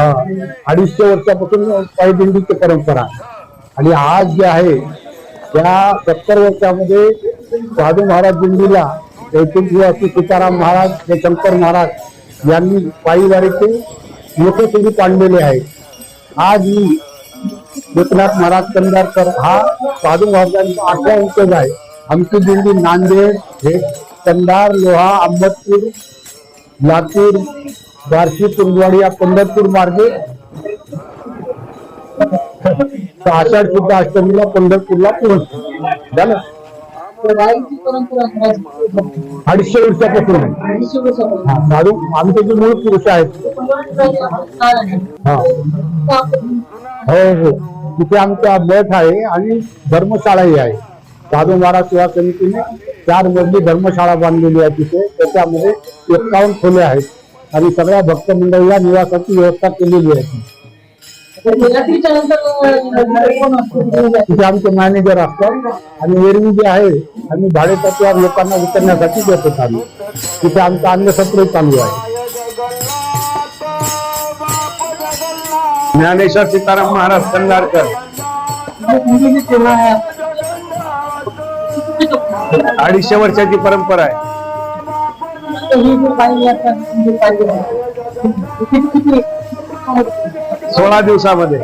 हा अडीचशे वर्षापासून पायदिंडीची परंपरा. आणि आज जे आहे त्या सत्तर वर्षामध्ये साधू महाराज दिंडीला जयकुंठी सीताराम महाराज हे शंकर महाराज यांनी पायीवारीचे मोठे स्वरूप आणलेले आहे आज मी एकनाथ महाराज कंदारकर हा साधू महाराजांचा आठवा उपयोग आहे. आमची दिंडी नांदेड हे कंधार लोहा अहमदपूर लातूर बार्शी तुंगवाडी या पंढरपूर मार्गे. आषाढ शुद्ध अष्टमीला पंढरपूरला पोहोच झालं? अडीचशे वर्षापासून. साधू आमचे जे मूळ पुरुष आहेत. हा. हो हो. तिथे आमचा मठ आहे आणि धर्मशाळाही आहे. साधू महाराज सेवा समितीने चार मजली धर्मशाळा बांधलेली आहे तिथे. त्याच्यामध्ये एक्कावन्न खोले आहेत. आणि सगळ्या भक्त मंडळीला निवासाची व्यवस्था केलेली आहे? तिथे आमचे मॅनेजर असतात आणि एरवी जे आहे आम्ही भाडेतत्वावर लोकांना वितरण्यासाठी देतो आम्ही तिथे आमचं अन्नसत्र चालू आहे ज्ञानेश्वर सीताराम महाराज कंदारकर आहे. अडीचशे वर्षाची परंपरा आहे सोळा दिवसामध्ये.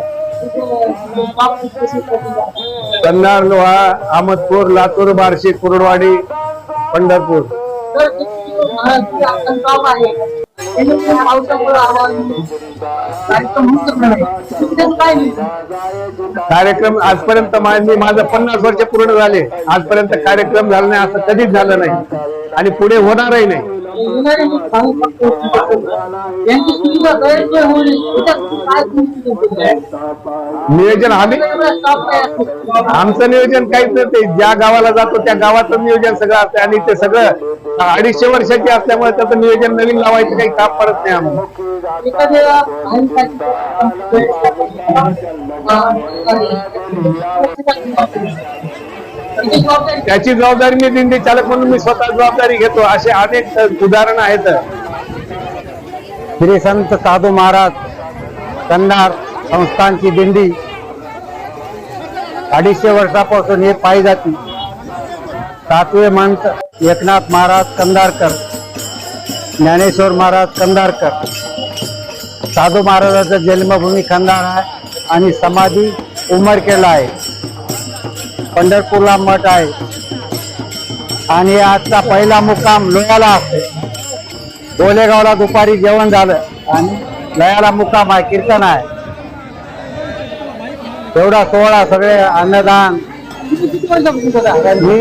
कन्नार लोहा अहमदपूर लातूर बार्शी कुरडवाडी पंढरपूर. कार्यक्रम आजपर्यंत माझे माझं पन्नास वर्ष पूर्ण झाले. आजपर्यंत कार्यक्रम झाला नाही असं कधीच झालं नाही. आणि पुढे होणारही नाही? नियोजन आम्ही? आमचं नियोजन काहीच नसते ज्या गावाला जातो त्या गावाचं नियोजन सगळं असतं आणि ते सगळं अडीचशे वर्षाची असल्यामुळे त्याचं नियोजन नवीन लावायचं काही काम पडत नाही माणसाची त्याची जबाबदारी मी दिंडी चालक म्हणून मी स्वतः जबाबदारी घेतो. असे अनेक उदाहरण आहेत. श्री संत साधू महाराज कंधार संस्थानची दिंडी. अडीचशे वर्षापासून हे पायी जाती. सातवे मंत एकनाथ महाराज कंधारकर ज्ञानेश्वर महाराज कंधारकर साधू महाराजाचं जन्मभूमी कंधार आहे आणि समाधी उमरकेला आहे. पंढरपूरला मठ आहे. आणि आजचा पहिला मुक्काम लोयाला असते. गोलेगावला दुपारी जेवण झालं आणि लयाला मुक्काम आहे कीर्तन आहे. एवढा सोहळा सगळे अन्नदान. मी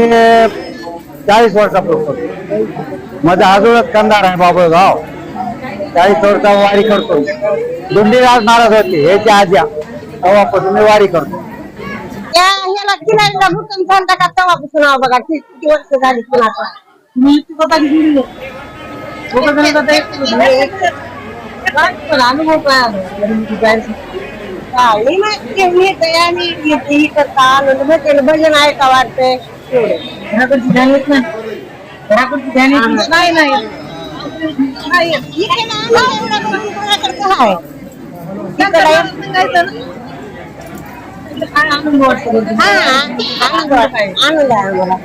चाळीस वर्षापासून. माझा आजोळच कंदार आहे बाबळगाव. चाळीस वर्षा वारी करतो. दुंडीराज महाराज होते हे आज्या. तेव्हापासून मी वारी करतो. किनारीला भूकंप झाला का तेव्हापासून आहो बघा किती किती वर्ष झाली कुणाचा मी ती स्वतःची दिली आहे. स्वतः जण आता एक- पण अनुभव काय आला? जायचं. काही नाही मी आणि ही करता आनंद भेटेल भजन ऐका वाटतंय एवढं. घराकडची ध्यान येत नाही घराकडची ध्यान येत नाही. नाही नाही नाही, इथे ना आम्हाला एवढं करून कोणाकडचं आहे. इकडं एक- काय आनंद आनंद वाटतो. आनंद आहे आम्हाला